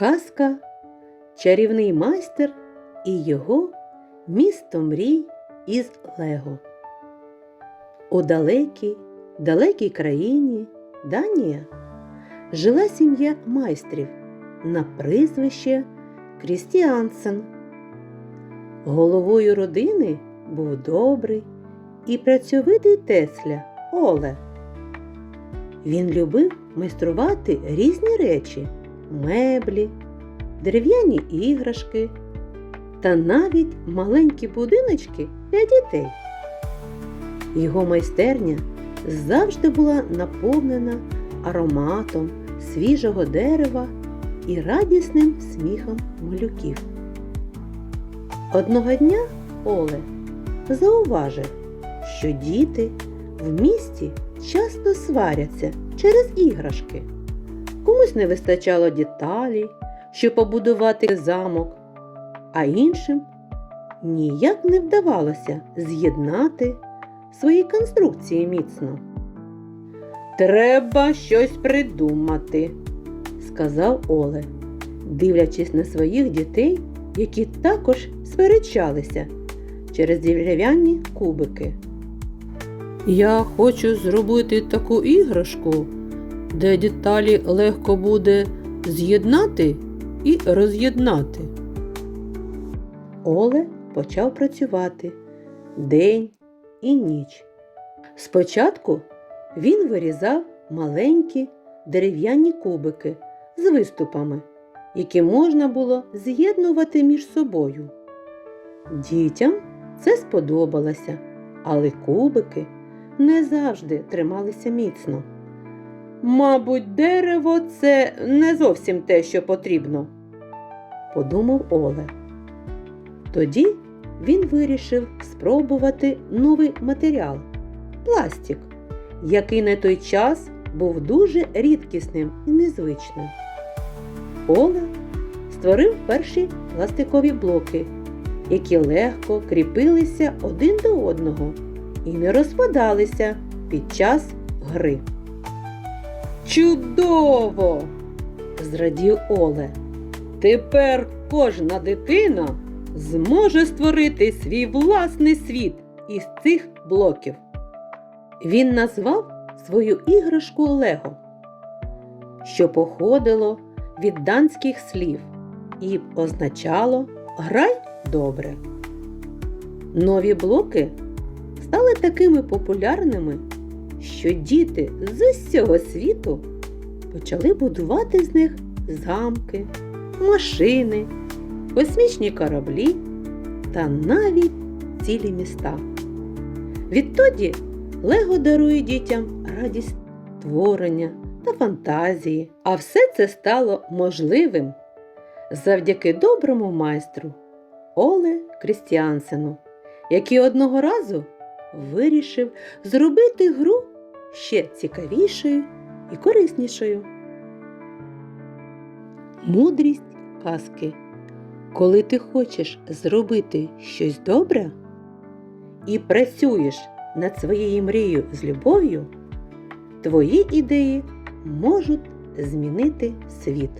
Казка Чарівний майстер і його місто мрій із Лего. У далекій, далекій країні Данія жила сім'я майстрів на прізвище Крістіансен. Головою родини був добрий і працьовитий Тесля Оле. Він любив майструвати різні речі, меблі, дерев'яні іграшки та навіть маленькі будиночки для дітей. Його майстерня завжди була наповнена ароматом свіжого дерева і радісним сміхом малюків. Одного дня Оле зауважив, що діти в місті часто сваряться через іграшки. Комусь не вистачало деталі, щоб побудувати замок, а іншим ніяк не вдавалося з'єднати свої конструкції міцно. Треба щось придумати, сказав Оле, дивлячись на своїх дітей, які також сперечалися через дерев'яні кубики. Я хочу зробити таку іграшку, де деталі легко буде з'єднати і роз'єднати. Оле почав працювати день і ніч. Спочатку він вирізав маленькі дерев'яні кубики з виступами, які можна було з'єднувати між собою. Дітям це сподобалося, але кубики не завжди трималися міцно. Мабуть, дерево це не зовсім те, що потрібно, подумав Оле. Тоді він вирішив спробувати новий матеріал пластик, який на той час був дуже рідкісним і незвичним. Оле створив перші пластикові блоки, які легко кріпилися один до одного і не розпадалися під час гри. Чудово! зрадів Оле. Тепер кожна дитина зможе створити свій власний світ із цих блоків. Він назвав свою іграшку Лего, що походило від данських слів і означало Грай добре. Нові блоки стали такими популярними, що діти з усього світу почали будувати з них замки, машини, космічні кораблі та навіть цілі міста. Відтоді Лего дарує дітям радість творення та фантазії, а все це стало можливим завдяки доброму майстру Оле Крістіансену, який одного разу вирішив зробити гру ще цікавішою і кориснішою. Мудрість казки. Коли ти хочеш зробити щось добре і працюєш над своєю мрією з любов'ю, твої ідеї можуть змінити світ.